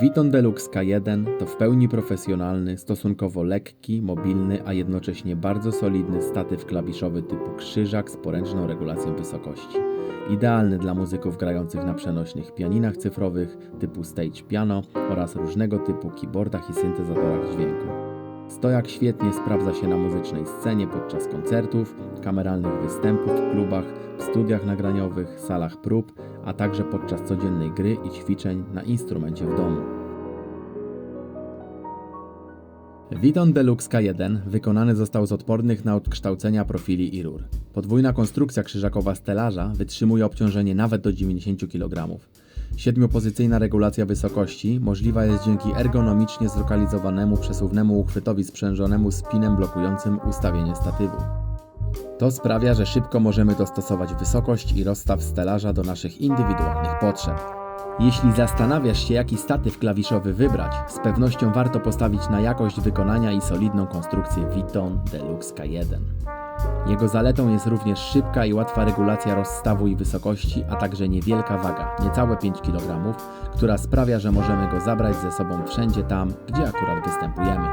Viton Deluxe K1 to w pełni profesjonalny, stosunkowo lekki, mobilny, a jednocześnie bardzo solidny statyw klawiszowy typu krzyżak z poręczną regulacją wysokości. Idealny dla muzyków grających na przenośnych pianinach cyfrowych typu stage piano oraz różnego typu keyboardach i syntezatorach dźwięku. Stojak świetnie sprawdza się na muzycznej scenie podczas koncertów, kameralnych występów w klubach, w studiach nagraniowych, salach prób, a także podczas codziennej gry i ćwiczeń na instrumencie w domu. Viton Deluxe K1 wykonany został z odpornych na odkształcenia profili i rur. Podwójna konstrukcja krzyżakowa stelaża wytrzymuje obciążenie nawet do 90 kg. Siedmiopozycyjna regulacja wysokości możliwa jest dzięki ergonomicznie zlokalizowanemu przesuwnemu uchwytowi sprzężonemu spinem blokującym ustawienie statywu. To sprawia, że szybko możemy dostosować wysokość i rozstaw stelaża do naszych indywidualnych potrzeb. Jeśli zastanawiasz się, jaki statyw klawiszowy wybrać, z pewnością warto postawić na jakość wykonania i solidną konstrukcję Viton Deluxe K1. Jego zaletą jest również szybka i łatwa regulacja rozstawu i wysokości, a także niewielka waga, niecałe 5 kg, która sprawia, że możemy go zabrać ze sobą wszędzie tam, gdzie akurat występujemy.